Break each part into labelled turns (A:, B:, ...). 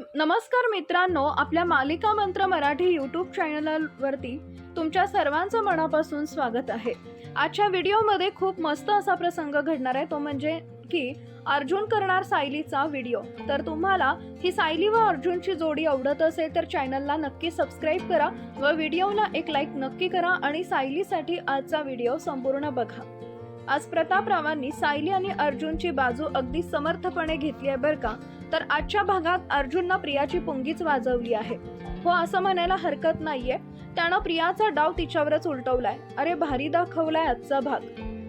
A: नमस्कार मित्रांनो आपल्या मालिका मंत्र मराठी यूट्यूब चॅनलवरती तुमच्या सर्वांचं मनापासून स्वागत आहे. आजच्या व्हिडिओमध्ये खूप मस्त असा प्रसंग घडणार आहे तो म्हणजे की अर्जुन करणार सायलीचा व्हिडिओ. तर तुम्हाला ही सायली व अर्जुनची जोडी आवडत असेल तर चॅनलला नक्की सबस्क्राईब करा व व्हिडिओला एक लाईक नक्की करा आणि सायलीसाठी आजचा व्हिडिओ संपूर्ण बघा. आज प्रतापरावांनी सायली आणि अर्जुनची बाजू अगदी समर्थपणे घेतली आहे बरं का? तर आजच्या भागात अर्जुननं प्रियाची पुंगीच वाजवली आहे. हो असं म्हणायला हरकत नाहीये. त्यानं प्रियाचा डाव तिच्यावरच उलटवलाय. अरे भारी दाखवलाय आजचा भाग.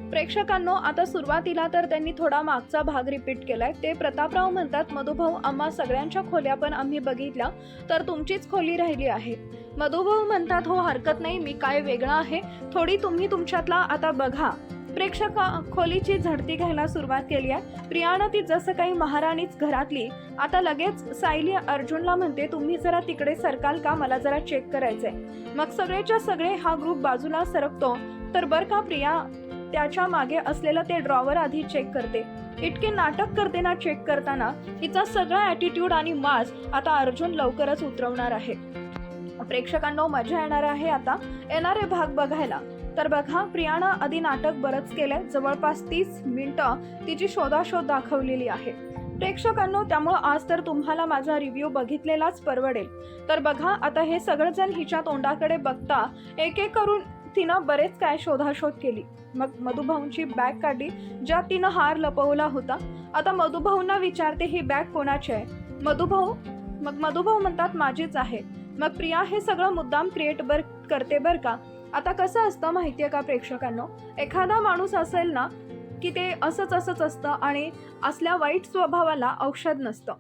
A: प्रेक्षकांनो आता सुरुवातीला तर त्यांनी थोडा मागचा भाग रिपीट केलाय. ते प्रतापराव म्हणतात मधुभाऊ आम्हा सगळ्यांच्या खोल्या पण आम्ही बघितल्या तर तुमचीच खोली राहिली आहे. मधुभाऊ म्हणतात हो हरकत नाही मी काय वेगळं आहे. थोडी तुम्ही तुमच्यातला आता बघा. प्रेक्षक खोलीची झडती घ्यायला सुरुवात केली आहे. प्रियानं ती जसं काही महाराणीच घरातली. आता लगेच सायली अर्जुनला म्हणते तुम्ही जरा तिकडे सरकाल का? मला जरा चेक करायचंय. मग सगळेच्या सगळे हा ग्रुप बाजूला सरकतो. तर बर का प्रिया त्याच्यामागे असलेलं ते ड्रॉवर आधी चेक करते. इतके नाटक करते ना चेक करताना. तिचा सगळा ॲटिट्यूड आणि मास आता अर्जुन लवकरच उतरवणार आहे. प्रेक्षकांना मजा येणार आहे आता. येणारे भाग बघायला. तर बघा प्रियानं आधी नाटक बरंच केलंय. जवळपास तीस मिनिटं तिची शोधाशोध दाखवलेली आहे. प्रेक्षकांनो त्यामुळं आज तर तुम्हाला माझा रिव्ह्यू बघितलेलाच परवडेल. तर बघा आता हे सगळेजण हिच्या तोंडाकडे बघता एक एक करून तिनं बरेच काय शोधाशोध केली. मग मधुभाऊंची बॅग काढली ज्यात तिनं हार लपवला होता. आता मधुभाऊंना विचारते ही बॅग कोणाची आहे? मधुभाऊ मग मधुभाऊ म्हणतात माझीच आहे. मग प्रिया हे सगळं मुद्दाम क्रिएट बर करते बर का? आता कसं असतं माहितीये का प्रेक्षकांनो? एखादा माणूस असेल ना की ते असंच असंच असतं आणि असल्या वाईट स्वभावाला औषध नसतं.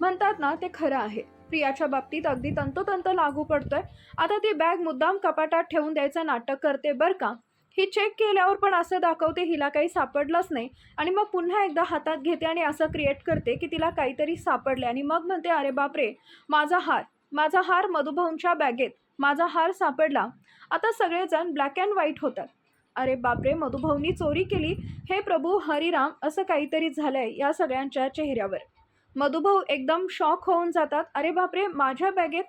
A: म्हणतात ना ते खरं आहे. प्रियाच्या बाबतीत अगदी तंतोतंत लागू पडतोय. आता ती बॅग मुद्दाम कपाटात ठेवून द्यायचं नाटक करते बरं का. ही चेक केल्यावर पण असं दाखवते हिला काही सापडलंच नाही. आणि मग पुन्हा एकदा हातात घेते आणि असं क्रिएट करते की तिला काहीतरी सापडले आणि मग म्हणते अरे बापरे! माझा हार माझा हार मधुभाऊंच्या बॅगेत. माझा हार सापडला. आता सगळेजण ब्लॅक अँड व्हाईट होतात. अरे बापरे मधुभाऊनी चोरी केली? हे प्रभू हरिराम असं काहीतरी झालंय या सगळ्यांच्या चेहऱ्यावर. मधुभाऊ एकदम शॉक होऊन जातात. अरे बापरे माझ्या बॅगेत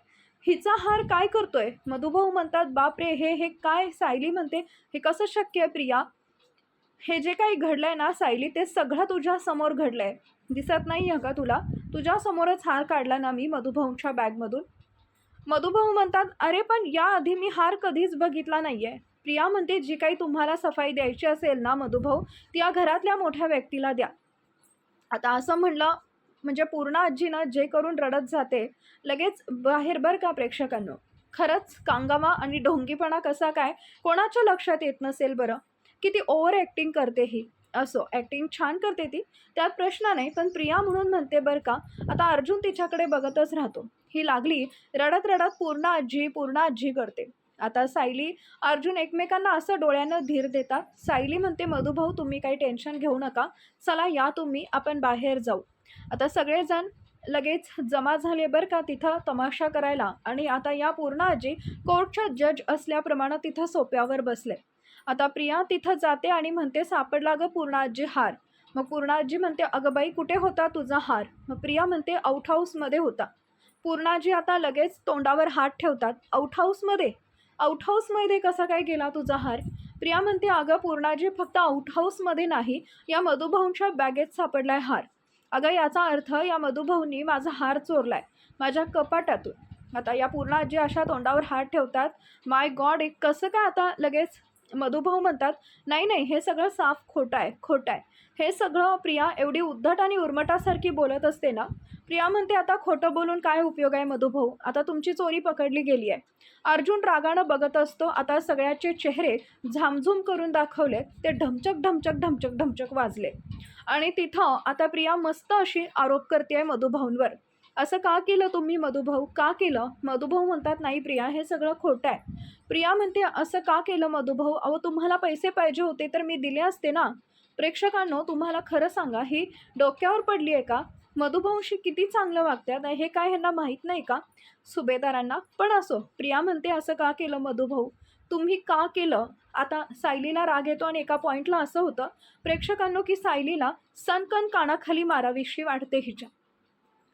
A: हिचा हार काय करतोय? मधुभाऊ म्हणतात बापरे हे हे काय? सायली म्हणते हे कसं शक्य आहे प्रिया? हे जे काही घडलंय ना सायली ते सगळं तुझ्या समोर घडलंय. दिसत नाही आहे का तुला? तुझ्यासमोरच हार काढला ना मी मधुभाऊंच्या बॅगमधून? मधुभाऊ म्हणतात अरे पण याआधी मी हार कधीच बघितला नाही आहे प्रिया म्हणते जी काही तुम्हाला सफाई द्यायची असेल ना मधुभाऊ ती या घरातल्या मोठ्या व्यक्तीला द्या. आता असं म्हणलं म्हणजे पूर्ण आजीनं जे करून रडत जाते लगेच बाहेर बरं का प्रेक्षकांनो. खरंच कांगावा आणि ढोंगीपणा कसा काय कोणाच्या लक्षात येत नसेल बरं? की ती ओव्हर ॲक्टिंग करते ही. असो ॲक्टिंग छान करते ती त्यात प्रश्न नाही पण प्रिया म्हणून म्हणते बरं का आता अर्जुन तिच्याकडे बघतच राहतो. ही लागली रडत रडत पूर्ण आजी पूर्ण आजी करते. आता सायली अर्जुन एकमेकांना असं डोळ्यानं धीर देतात. सायली म्हणते मधुभाऊ तुम्ही काही टेन्शन घेऊ नका. चला या तुम्ही आपण बाहेर जाऊ. आता सगळेजण लगेच जमा झाले बरं का तिथं तमाशा करायला. आणि आता या पूर्ण आजी कोर्टच्या जज असल्याप्रमाणे तिथं सोप्यावर बसले. आता प्रिया तिथं जाते आणि म्हणते सापडला ग पूर्ण आजी हार. मग पूर्ण आजी म्हणते अगं बाई कुठे होता तुझा हार? मग प्रिया म्हणते आउट हाऊसमध्ये होता. पूर्णाजी आता लगेच तोंडावर हात ठेवतात. आउटहाऊसमध्ये हाऊसमध्ये हाऊसमध्ये कसा काय गेला तुझा हार? प्रिया म्हणते अगं पूर्णाजी फक्त आउटहाऊसमध्ये नाही या मधुभाऊंच्या बॅगेत सापडलाय हार. अगं याचा अर्थ या मधुभाऊंनी माझा हार चोरलाय माझ्या कपाटातून. आता या पूर्णाजी अशा तोंडावर हात ठेवतात माय गॉड एक कसं काय आता लगेच? मधुभाऊ म्हणतात नाही नाही हे सगळं साफ खोटं आहे खोटं आहे. हे सगळं प्रिया एवढी उद्धट आणि उर्मटासारखी बोलत असते ना प्रिया म्हणते आता खोटं बोलून काय उपयोग आहे मधुभाऊ? आता तुमची चोरी पकडली गेली आहे. अर्जुन रागानं बघत असतो आता सगळ्याचे चेहरे झामझूम करून दाखवले ते ढमचक ढमचक ढमचक ढमचक वाजले. आणि तिथं आता प्रिया मस्त अशी आरोप करते आहे मधुभाऊंवर. असं का केलं तुम्ही मधुभाऊ? का केलं? मधुभाऊ म्हणतात नाही प्रिया हे सगळं खोटं आहे. प्रिया म्हणते असं का केलं मधुभाऊ? अहो तुम्हाला पैसे पाहिजे होते तर मी दिले असते ना. प्रेक्षकांनो तुम्हाला खरं सांगा ही डोक्यावर पडली आहे का? मधुभाऊशी किती चांगलं वागतात हे काय ह्यांना माहीत नाही का? सुभेदारांना. पण असो प्रिया म्हणते असं का केलं मधुभाऊ तुम्ही का केलं? आता सायलीला राग येतो आणि एका पॉईंटला असं होतं प्रेक्षकांनो की सायलीला सनकन कानाखाली मारावीशी वाटते हिच्या.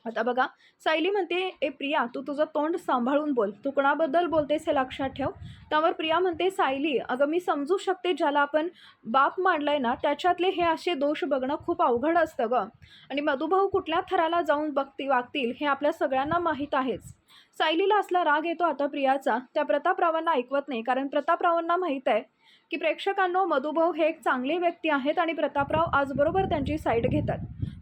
A: आता बघा सायली म्हणते ए प्रिया तू तुझं तोंड सांभाळून बोल. तू कोणाबद्दल बोलतेस हे लक्षात ठेव. त्यावर प्रिया म्हणते सायली अगं मी समजू शकते ज्याला आपण बाप मांडलाय ना त्याच्यातले हे असे दोष बघणं खूप अवघड असतं गं. आणि मधुभाऊ कुठल्या थराला जाऊन बघती वागतील हे आपल्या सगळ्यांना माहीत आहेच. सायलीला असला राग येतो आता प्रियाचा. त्या प्रतापरावांना ऐकवत नाही कारण प्रतापरावांना माहीत आहे की प्रेक्षकांनो मधुभाऊ हे एक चांगले व्यक्ती आहेत आणि प्रतापराव आजबरोबर त्यांची साईड घेतात.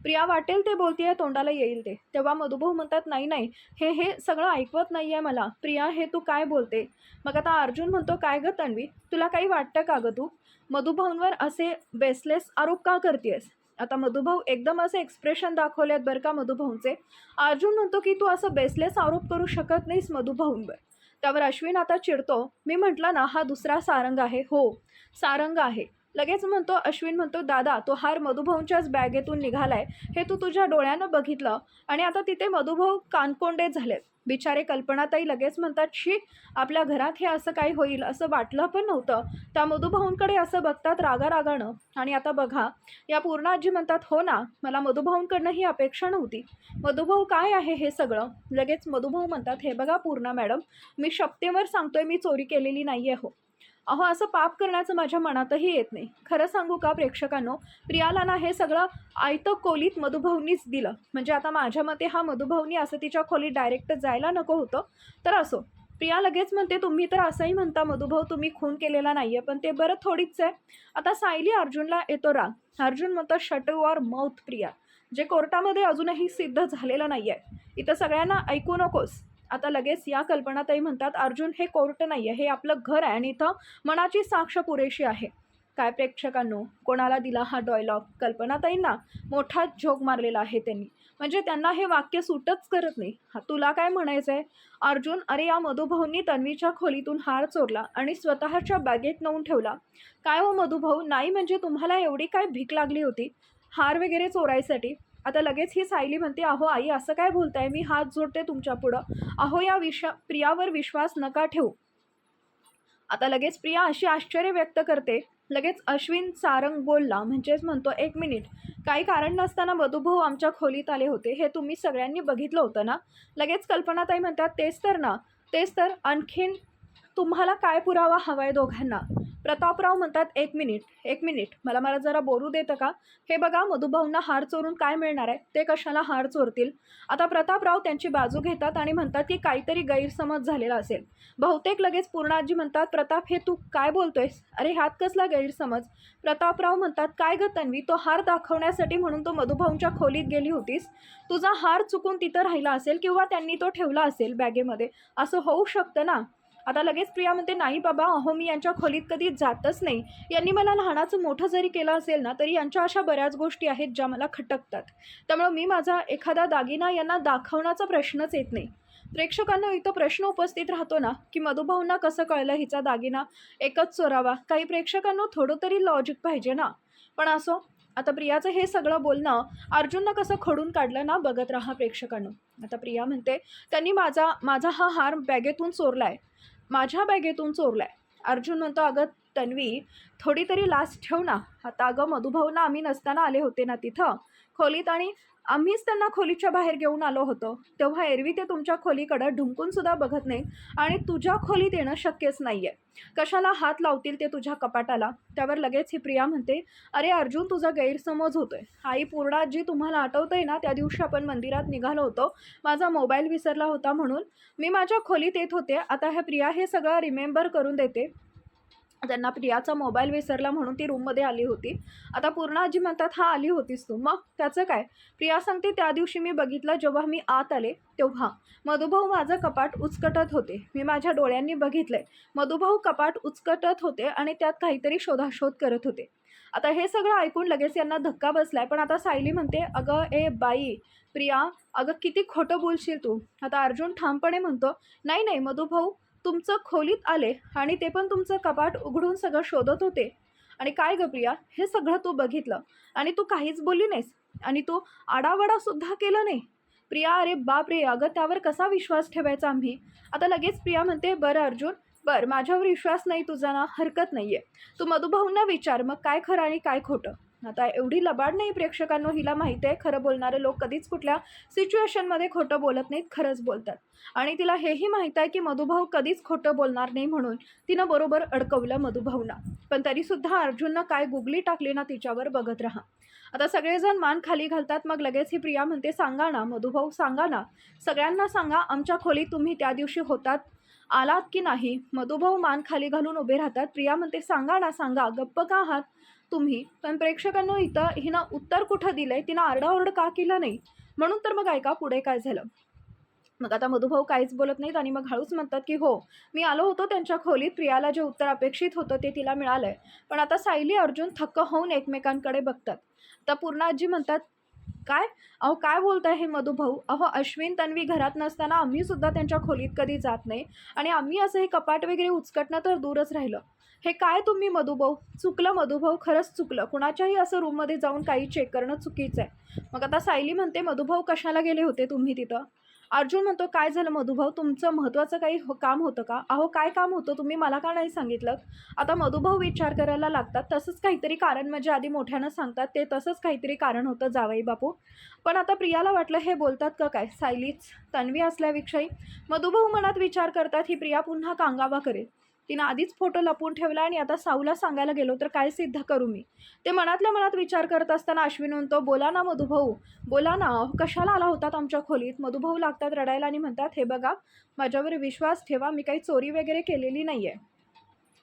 A: प्रिया वाटेल ते बोलतीये तोंडाला येईल ते. तेव्हा मधुभाऊ म्हणतात नाही नाही हे हे सगळं ऐकवत नाही आहे मला. प्रिया हे तू काय बोलते? मग आता अर्जुन म्हणतो काय गं तन्वी? तुला काही वाटतं का गं तू? मधुभाऊंवर असे बेसलेस आरोप का करतेस आता मधुभाऊ एकदम असे एक्सप्रेशन दाखवलेत बरं का मधुभाऊंचे. अर्जुन म्हणतो की तू असं बेसलेस आरोप करू शकत नाहीस मधुभाऊंवर. त्यावर अश्विन आता चिडतो. मी म्हटलं ना हा दुसरा सारंग आहे. हो सारंग आहे. लगेच म्हणतो अश्विन म्हणतो दादा तो हार मधुभाऊंच्याच बॅगेतून निघालाय. हे तू तुझ्या डोळ्यानं बघितलं. आणि आता तिथे मधुभाऊ कानकोंडे झालेत. बिचारे कल्पनाताई लगेच म्हणतात शी आपल्या घरात हे असं काही होईल असं वाटलं पण नव्हतं. त्या मधुभाऊंकडे असं बघतात रागारागानं. आणि आता बघा या पूर्ण आजी म्हणतात हो ना मला मधुभाऊंकडनं ही अपेक्षा नव्हती. मधुभाऊ काय आहे हे सगळं? लगेच मधुभाऊ म्हणतात हे बघा पूर्णा मॅडम मी शपथेवर सांगतोय मी चोरी केलेली नाही आहे हो. अहो असं पाप करण्याचं माझ्या मनातही येत नाही. खरं सांगू का प्रेक्षकांनो प्रियाला ना हे सगळं आयतं कोलीत मधुभाऊंनीच दिलं. म्हणजे आता माझ्या मते हा मधुभाऊनी असं तिच्या खोलीत डायरेक्ट जायला नको होतं. तर असो. प्रिया लगेच म्हणते तुम्ही तर असंही म्हणता मधुभाऊ तुम्ही खून केलेला नाही आहे पण ते बरं थोडीच आहे. आता सायली अर्जुनला येतो राग. अर्जुन म्हणतो शट युअर माउथ प्रिया. जे कोर्टामध्ये अजूनही सिद्ध झालेलं नाही आहे इथं सगळ्यांना ऐकू नकोस. आता लगेच या कल्पनाताई म्हणतात अर्जुन हे कोर्ट नाही आहे हे आपलं घर आहे आणि इथं मनाची साक्ष पुरेशी आहे. काय प्रेक्षकांनो कोणाला दिला हा डॉयलॉग कल्पनाताईंना मोठा झोक मारलेला आहे त्यांनी. म्हणजे त्यांना हे वाक्य सूटच करत नाही. हा तुला काय म्हणायचं आहे अर्जुन अरे या मधुभाऊंनी तन्वीच्या खोलीतून हार चोरला आणि स्वतःच्या बॅगेत नेऊन ठेवला. काय हो मधुभाऊ? नाही म्हणजे तुम्हाला एवढी काय भीक लागली होती? हार वगैरे चोरायसाठी? आता लगेच ही सायली म्हणते अहो आई असं काय बोलताय? मी हात जोडते तुमच्या पुढं. अहो या विषा प्रियावर विश्वास नका ठेवू. आता लगेच प्रिया अशी आश्चर्य व्यक्त करते. लगेच अश्विन सारंग बोलला म्हणजेच म्हणतो एक मिनिट. काही कारण नसताना वधुभाऊ आमच्या खोलीत आले होते. हे तुम्ही सगळ्यांनी बघितलं होतं ना? लगेच कल्पनाताई म्हणतात तेच तर ना. तेच तर आणखीन तुम्हाला काय पुरावा हवा आहे दोघांना? प्रतापराव म्हणतात एक मिनिट एक मिनिट मला मला जरा बोलू देतं का? हे बघा मधुभाऊंना हार चोरून काय मिळणार आहे? ते कशाला हार चोरतील? आता प्रतापराव त्यांची बाजू घेतात आणि म्हणतात की काहीतरी गैरसमज झालेला असेल. बहुतेक लगेच पूर्णाजी म्हणतात प्रताप हे तू काय बोलतोयस? अरे ह्यात कसला गैरसमज? प्रतापराव म्हणतात काय ग तन्वी तो हार दाखवण्यासाठी म्हणून तो मधुभाऊंच्या खोलीत गेली होतीस? तुझा हार चुकून तिथं राहिला असेल किंवा त्यांनी तो ठेवला असेल बॅगेमध्ये? असं होऊ शकतं ना? आता लगेच प्रिया म्हणते नाही बाबा अहो मी यांच्या खोलीत कधी जातच नाही. यांनी मला लहानाचं मोठं जरी केलं असेल ना तरी यांच्या अशा बऱ्याच गोष्टी आहेत ज्या मला खटकतात. त्यामुळं मी माझा एखादा दागिना यांना दाखवण्याचा प्रश्नच येत नाही. प्रेक्षकांना इथं प्रश्न उपस्थित राहतो ना की मधुभाऊंना कसं कळलं हिचा दागिना एकच चोरावा? काही प्रेक्षकांना थोडं तरी लॉजिक पाहिजे ना. पण असो आता प्रियाचं हे सगळं बोलणं अर्जुननं कसं खडून काढलं ना बघत राहा प्रेक्षकांनो. आता प्रिया म्हणते त्यांनी माझा माझा हा हार बॅगेतून चोरला आहे माझ्या बॅगेतून चोरला आहे अर्जुन म्हणतो अगं तन्वी थोडी तरी लाच ठेव ना. आता अगं मधुभाऊंना आम्ही नसताना आले होते ना तिथं. खोलीत आणि आम्हीच त्यांना खोलीच्या बाहेर घेऊन आलो होतो. तेव्हा एरवी ते तुमच्या खोलीकडं ढुंकून सुद्धा बघत नाही आणि तुझ्या खोलीत येणं शक्यच नाही आहे कशाला हात लावतील ते तुझ्या कपाटाला? त्यावर लगेच ही प्रिया म्हणते अरे अर्जुन तुझा गैरसमज होतोय. आई पूर्णाजी तुम्हाला आठवतंय ना त्या दिवशी आपण मंदिरात निघालो होतो. माझा मोबाईल विसरला होता म्हणून. मी माझ्या खोलीत येत होते. आता ह्या प्रिया हे सगळं रिमेंबर करून देते. त्यांना प्रियाचा मोबाईल विसरला म्हणून ती रूममध्ये आली होती. आता पूर्ण आजी म्हणतात हा आली होतीस तू. मग त्याचं काय? प्रिया सांगते त्या दिवशी मी बघितलं जेव्हा मी आत आले तेव्हा मधुभाऊ माझं कपाट उचकटत होते. मी माझ्या डोळ्यांनी बघितलंय. मधुभाऊ कपाट उचकटत होते आणि त्यात काहीतरी शोधाशोध करत होते. आता हे सगळं ऐकून लगेच यांना धक्का बसलाय. पण आता सायली म्हणते अगं ए बाई प्रिया अगं किती खोटं बोलशील तू. आता अर्जुन ठामपणे म्हणतो नाही नाही मधुभाऊ तुमचं खोलीत आले आणि ते पण तुमचं कपाट उघडून सगळं शोधत होते. आणि काय ग प्रिया? हे सगळं तू बघितलं. आणि तू काहीच बोलली नाहीस. आणि तू आडावडासुद्धा केलं नाही. प्रिया अरे बाप रे अगं त्यावर कसा विश्वास ठेवायचा आम्ही? आता लगेच प्रिया म्हणते बरं अर्जुन बरं माझ्यावर विश्वास नाही तुझा ना हरकत नाही आहे तू मधुभाऊंना विचार मग काय खरं आणि काय खोटं? आता एवढी लबाड नाही प्रेक्षकांनो हिला माहिती आहे खरं बोलणारे लोक कधीच कुठल्या सिच्युएशनमध्ये खोटं बोलत नाहीत खरंच बोलतात. आणि तिला हेही माहीत आहे की मधुभाऊ कधीच खोटं बोलणार नाही म्हणून तिनं बरोबर अडकवलं मधुभाऊना. पण तरीसुद्धा अर्जुननं काय गुगली टाकली ना तिच्यावर बघत राहा. आता सगळेजण मान खाली घालतात मग लगेच ही प्रिया म्हणते सांगा ना मधुभाऊ सांगा ना. सगळ्यांना सांगा आमच्या खोलीत तुम्ही त्या दिवशी होतात आलात की नाही? मधुभाऊ मान खाली घालून उभे राहतात. प्रिया म्हणते सांगा ना सांगा. गप्प का आहात? तुम्ही पण प्रेक्षकांना इथं हिनं उत्तर कुठं दिलंय? तिनं आरडाओरड का केलं नाही? म्हणून तर मग ऐका पुढे काय झालं. मग आता मधुभाऊ काहीच बोलत नाहीत आणि मग हळूच म्हणतात की हो मी आलो होतो त्यांच्या खोलीत. प्रियाला जे उत्तर अपेक्षित होतं ते तिला मिळालंय. पण आता सायली अर्जुन थक्क होऊन एकमेकांकडे बघतात. तर पूर्णाजी म्हणतात काय? अहो काय बोलताय हे मधुभाऊ? अहो अश्विन तन्वी घरात नसताना आम्ही सुद्धा त्यांच्या खोलीत कधी जात नाही. आणि आम्ही असं हे कपाट वगैरे उचकटणं तर दूरच राहिलं. हे काय तुम्ही मधुभाऊ? चुकलं मधुभाऊ. खरंच चुकलं. कुणाच्याही असं रूममध्ये जाऊन काही चेक करणं चुकीचं आहे. मग आता सायली म्हणते मधुभाऊ कशाला गेले होते तुम्ही तिथं? अर्जुन म्हणतो काय झालं मधुभाऊ? तुमचं महत्त्वाचं काही हो काम होतं का? अहो काय काम होतं? तुम्ही मला का नाही सांगितलं? आता मधुभाऊ विचार करायला लागतात. तसंच काहीतरी कारण म्हणजे आधी मोठ्यानं सांगतात. ते तसंच काहीतरी कारण होतं जावई बापू. पण आता प्रियाला वाटलं हे बोलतात का काय? सायलीच तन्वी असल्याविषयी मधुभाऊ मनात विचार करतात ही प्रिया पुन्हा कांगावा करेल. तिनं आधीच फोटो लपून ठेवला आणि आता साऊला सांगायला गेलो तर काय सिद्ध करू मी? ते मनातल्या मनात विचार करत असताना अश्विन म्हणतो बोला ना मधुभाऊ बोला ना कशाला आला होतात आमच्या खोलीत? मधुभाऊ लागतात रडायला आणि म्हणतात हे बघा माझ्यावर विश्वास ठेवा मी काही चोरी वगैरे केलेली नाही आहे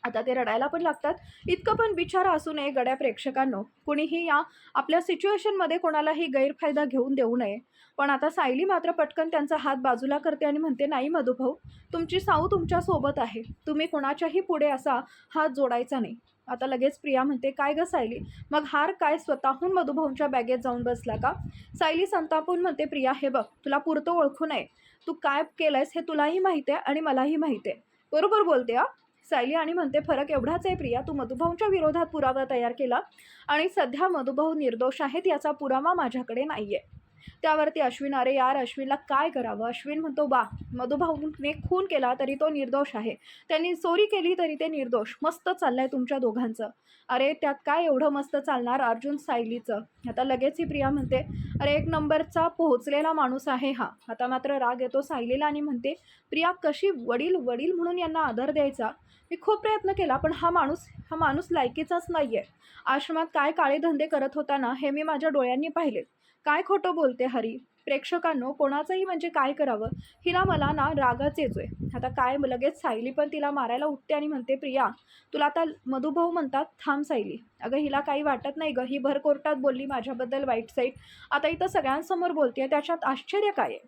A: आता ते रडायला पण लागतात. इतकं पण विचार असू नये गड्या प्रेक्षकांनो. कुणीही या आपल्या सिच्युएशनमध्ये कोणालाही गैरफायदा घेऊन देऊ नये. पण आता सायली मात्र पटकन त्यांचा हात बाजूला करते आणि म्हणते नाही मधुभाऊ तुमची साऊ तुमच्यासोबत आहे. तुम्ही कोणाच्याही पुढे असा हात जोडायचा नाही. आता लगेच प्रिया म्हणते काय गं सायली? मग हार काय? स्वतःहून मधुभाऊंच्या बॅगेत जाऊन बसला का? सायली संतापून म्हणते प्रिया हे बघ तुला पुरतं ओळखू नये. तू काय केलंयस हे तुलाही माहिती आहे आणि मलाही माहिती आहे. बरोबर बोलते हा? सायली आणि म्हणते फरक एवढाच आहे प्रिया तू मधुभाऊंच्या विरोधात पुरावा तयार केला आणि सध्या मधुभाऊ निर्दोष आहेत याचा पुरावा माझ्याकडे नाही आहे त्यावरती अश्विन अरे यार अश्विनला काय करावं? अश्विन म्हणतो बा मधुभाऊने खून केला तरी तो निर्दोष आहे. त्यांनी चोरी केली तरी ते निर्दोष. मस्त चाललंय तुमच्या दोघांचं. अरे त्यात काय एवढं मस्त चालणार अर्जुन सायलीचं? आता लगेच ही प्रिया म्हणते अरे एक नंबरचा पोहोचलेला माणूस आहे हा. आता मात्र राग येतो सायलीला आणि म्हणते प्रिया कशी वडील वडील म्हणून यांना आदर द्यायचा? मी खूप प्रयत्न केला पण हा माणूस हा माणूस लायकीचाच नाही आहे आश्रमात काय काळे धंदे करत होता ना हे मी माझ्या डोळ्यांनी पाहिले. काय खोटं बोलते हरी? प्रेक्षकांनो कोणाचंही म्हणजे काय करावं? हिला मला ना रागच येतोय. आता काय लगेच सायली पण तिला मारायला उठते आणि म्हणते प्रिया तुला आता मधुभाऊ म्हणतात थांब सायली. अगं हिला काही वाटत नाही गं. ही भर कोर्टात बोलली माझ्याबद्दल वाईट साईट आता इथं सगळ्यांसमोर बोलते त्याच्यात आश्चर्य काय आहे?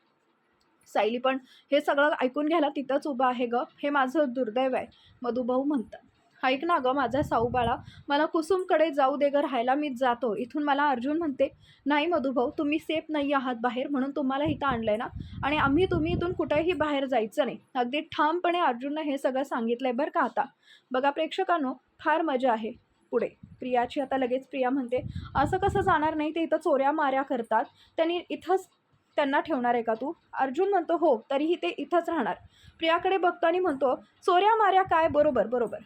A: सायली पण हे सगळं ऐकून घ्यायला तिथंच उभं आहे गं. हे माझं दुर्दैव आहे मधुभाऊ म्हणतात. ऐक ना गं माझा साऊ बाळा मला कुसुमकडे जाऊ दे गं राहायला मीच जातो. इथून मला अर्जुन म्हणते नाही मधुभाऊ तुम्ही सेफ नाही आहात बाहेर म्हणून तुम्हाला इथं आणलं आहे ना. आणि आम्ही तुम्ही इथून कुठेही बाहेर जायचं नाही. अगदी ठामपणे अर्जुननं हे सगळं सांगितलं आहे बरं का आता. बघा प्रेक्षकांनो फार मजा आहे पुढे. प्रियाची आता लगेच प्रिया म्हणते असं कसं जाणार नाही ते इथं चोऱ्या माऱ्या करतात. त्यांनी इथंच त्यांना ठेवणार आहे का तू? अर्जुन म्हणतो हो तरीही ते इथंच राहणार. प्रियाकडे बघतो आणि म्हणतो चोऱ्या माऱ्या काय? बरोबर बरोबर.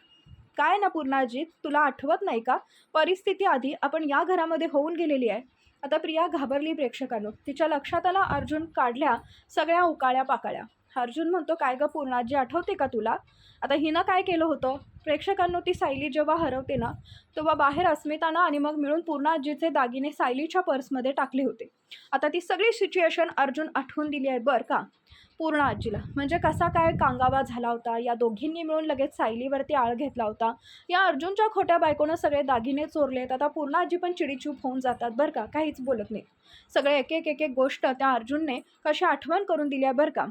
A: काय ना पूर्णाजी तुला आठवत नाही का? परिस्थिती आधी आपण या घरामध्ये होऊन गेलेली आहे. आता प्रिया घाबरली प्रेक्षकांनो तिच्या लक्षात आला अर्जुन काढल्या सगळ्या उकाळ्या पाकाळ्या अर्जुन म्हणतो काय गं पूर्णाजी आठवते का तुला? आता हिनं काय केलं होतं? प्रेक्षकांनो ती सायली जेव्हा हरवते ना तेव्हा बाहेर अस्मितानं आणि मग मिळून पूर्णाजीचे दागिने सायलीच्या पर्समध्ये टाकले होते. आता ती सगळी सिच्युएशन अर्जुन आठवून दिली आहे. बरं का? पूर्ण आजीला. म्हणजे कसा काय कांगावा झाला होता? या दोघींनी मिळून लगेच सायलीवरती आळ घेतला होता. या अर्जुनच्या खोट्या बायकोनं सगळे दागिने चोरलेत आता पूर्ण आजी पण चिडीचूप होऊन जातात बरं का? काहीच बोलत नाही सगळे एक एक एक एक गोष्ट त्या अर्जुनने कशी आठवण करून दिली आहे बरं का?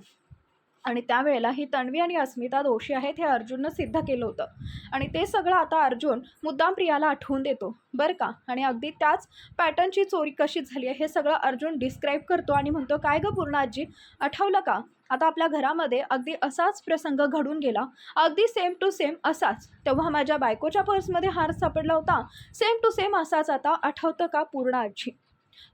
A: आणि त्यावेळेला ही तन्वी आणि अस्मिता दोषी आहेत हे अर्जुननं सिद्ध केलं होतं. आणि ते सगळं आता अर्जुन मुद्दाम प्रियाला आठवून देतो. बरं का? आणि अगदी त्याच पॅटर्नची चोरी कशी झाली आहे हे सगळं अर्जुन डिस्क्राईब करतो आणि म्हणतो काय गं पूर्ण आजी? आठवलं का? आता आपल्या घरामध्ये अगदी असाच प्रसंग घडून गेला. अगदी सेम टू सेम असाच. तेव्हा माझ्या बायकोच्या पर्समध्ये हार सापडला होता. सेम टू सेम असाच आता. आठवतं का पूर्ण आजी?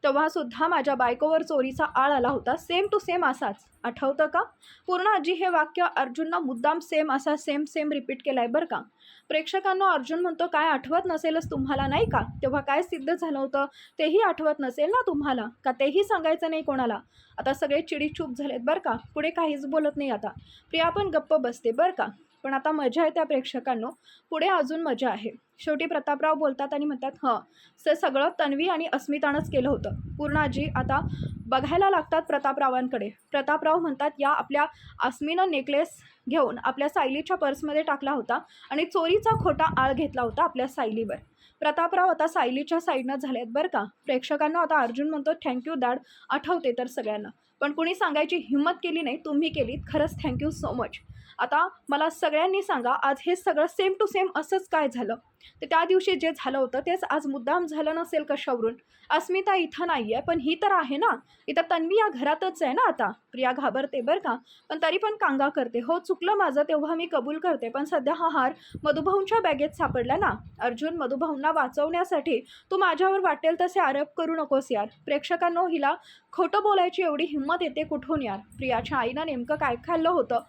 A: तेव्हा सुद्धा माझ्या बायकोवर चोरीचा आळ आला होता. सेम टू सेम असाच. आठवतं का? पूर्ण आजी हे वाक्य अर्जुननं मुद्दाम सेम असा सेम सेम रिपीट केलं आहे बरं का? प्रेक्षकांना अर्जुन म्हणतो काय आठवत नसेलच तुम्हाला नाही का? तेव्हा काय सिद्ध झालं होतं? तेही आठवत नसेल ना तुम्हाला? का तेही सांगायचं नाही कोणाला? आता सगळे चिडीचूप झालेत बरं का? पुढे काहीच बोलत नाही आता. प्रिया पण गप्प बसते बरं का? पण आता मजा आहे त्या प्रेक्षकांनो. पुढे अजून मजा आहे. शेवटी प्रतापराव बोलतात आणि म्हणतात हं ते सगळं तन्वी आणि अस्मितानंच केलं होतं. पूर्णाजी आता बघायला लागतात प्रतापरावांकडे. प्रतापराव म्हणतात या आपल्या अस्मीनं नेकलेस घेऊन आपल्या सायलीच्या पर्समध्ये टाकला होता आणि चोरीचा खोटा आळ घेतला होता आपल्या सायलीवर. प्रतापराव आता सायलीच्या साईडनं झाले आहेत बरं का? प्रेक्षकांना आता अर्जुन म्हणतो थँक्यू दॅड. आठवते तर सगळ्यांना. पण कुणी सांगायची हिंमत केली नाही तुम्ही केलीत. खरंच थँक्यू सो मच आता मला सगळ्यांनी सांगा आज हे सगळं सेम टू सेम असंच काय झालं? तर त्या दिवशी जे झालं होतं तेच आज मुद्दाम झालं नसेल कशावरून अस्मिता इथं नाही आहे पण ही तर आहे ना? इथं तन्वी या घरातच आहे ना आता? प्रिया घाबरते बरं का? पण तरी पण कांगा करते. हो चुकलं माझं तेव्हा मी कबूल करते पण सध्या हा हार मधुभाऊंच्या बॅगेत सापडला ना? अर्जुन मधुभाऊंना वाचवण्यासाठी तू माझ्यावर वाटेल तसे आरोप करू नकोस यार. प्रेक्षकांनो हिला खोटं बोलायची एवढी हिंमत येते कुठून यार? प्रियाच्या आईनं नेमकं काय खाल्लं होतं?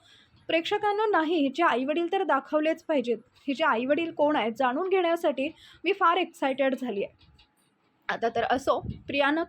A: प्रेक्षकांना नाही हिचे आईवडील तर दाखवलेच पाहिजेत. हिचे आईवडील कोण आहेत जाणून घेण्यासाठी मी फार एक्सायटेड झाली आहे आता तर असो प्रियानं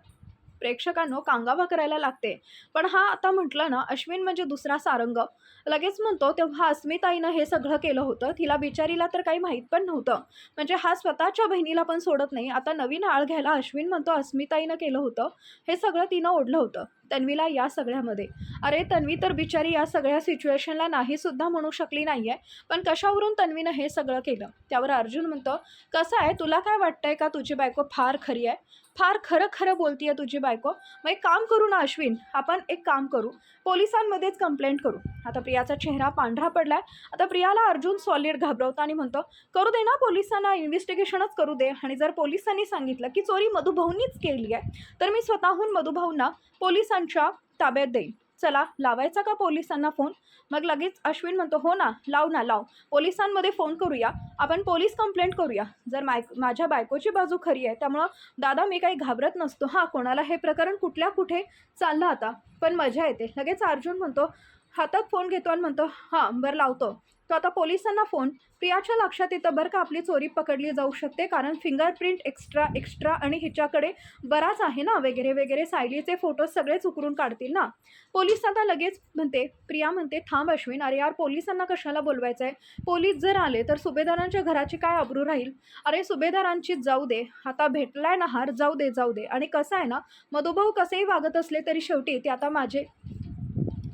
A: प्रेक्षकांनो कांगावा करायला लागते. पण हा आता म्हटलं ना अश्विन म्हणजे दुसरा सारंग. लगेच म्हणतो तेव्हा अस्मिताईनं हे सगळं केलं होतं. तिला बिचारीला तर काही माहीत पण नव्हतं. म्हणजे हा स्वतःच्या बहिणीला पण सोडत नाही. आता नवीन आळ घ्यायला अश्विन म्हणतो अस्मिताईनं केलं होतं. हे सगळं तिनं ओढलं होतं. तन्वीला या सगळ्यामध्ये. अरे तन्वी तर बिचारी या सगळ्या सिच्युएशनला नाही सुद्धा म्हणू शकली नाही आहे पण कशावरून तन्वीनं हे सगळं केलं? त्यावर अर्जुन म्हणतो कसं आहे? तुला काय वाटतंय का? तुझी बायको फार खरी आहे? फार खरं खरं बोलतीये तुझी बायको. मग एक काम करू ना अश्विन आपण एक काम करू. पोलिसांमध्येच कंप्लेंट करू. आता प्रियाचा चेहरा पांढरा पडलाय. आता प्रियाला अर्जुन सॉलिड घाबरवता आणि म्हणतो करू दे ना पोलिसांना इन्व्हेस्टिगेशनच करू दे. आणि जर पोलिसांनी सांगितलं की चोरी मधुभाऊंनीच केली आहे तर मी स्वतःहून मधुभाऊंना पोलिसांच्या ताब्यात देईन. चला लावायचा का पोलिसांना फोन मग लगेच अश्विन म्हणतो हो ना लाव ना लाव. पोलिसांमध्ये फोन करूया. आपण पोलीस कंप्लेंट करूया. जर माय माझ्या बायकोची बाजू खरी आहे त्यामुळं दादा मी काही घाबरत नसतो. हां कोणाला हे प्रकरण कुठल्या कुठे चाललं आता? पण मजा येते. लगेच अर्जुन म्हणतो हातात फोन घेतो. आणि म्हणतो हां बरं लावतो. तो आता पोलिसांना फोन प्रियाच्या लक्षात येतं बरं का आपली चोरी पकडली जाऊ शकते कारण फिंगरप्रिंट एक्स्ट्रा एक्स्ट्रा आणि हिच्याकडे बराच आहे ना वगैरे वगैरे सायलीचे फोटोज सगळेच उकरून काढतील ना. पोलीस आता लगेच म्हणते प्रिया म्हणते थांब अश्विन अरे यार पोलिसांना कशाला बोलवायचं आहे पोलीस जर आले तर सुभेदारांच्या घराची काय अब्रू राहील? अरे सुभेदारांची जाऊ दे आता भेटलाय ना हार जाऊ दे जाऊ दे. आणि कसं आहे ना मधुभाऊ कसेही वागत असले तरी शेवटी ते आता माझे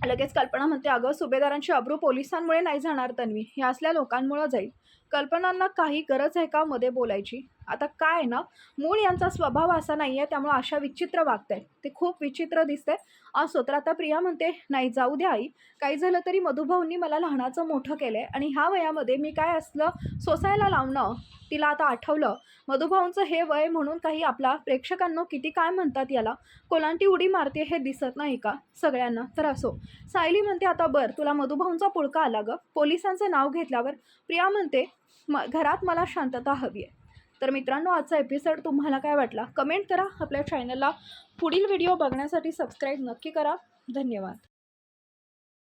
A: लगेच कल्पना म्हणते अगं सुभेदारांची अब्रू पोलिसांमुळे नाही जाणार तन्वी. ह्या असल्या लोकांमुळं जाईल. कल्पनांना काही गरज आहे का मध्ये बोलायची? आता काय आहे ना मूळ यांचा स्वभाव असा नाही आहे त्यामुळे अशा विचित्र वागत आहेत ते खूप विचित्र दिसतंय. असो तर आता प्रिया म्हणते नाही जाऊ द्या आई. काही झालं तरी मधुभाऊंनी मला लहानाचं मोठं केलं आहे आणि ह्या वयामध्ये मी काय असलं सोसायला लावणं तिला आता आठवलं. मधुभाऊंचं हे वय म्हणून काही आपला प्रेक्षकांना किती काय म्हणतात याला कोलांटी उडी मारते हे दिसत नाही का सगळ्यांना? तर असो. सायली म्हणते आता बरं तुला मधुभाऊंचा पुळका आला गं. पोलिसांचं नाव घेतल्यावर प्रिया म्हणते म घरात मला शांतता हवी आहे. तर मित्रांनो आजचा एपिसोड तुम्हाला काय वाटला? कमेंट करा. आपल्या चॅनलला पुढील व्हिडिओ बघण्यासाठी सबस्क्राईब नक्की करा. धन्यवाद.